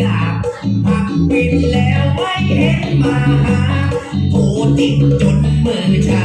ดาบหักปิดแล้วไม่เห็นมาหาโกติดจนมือชา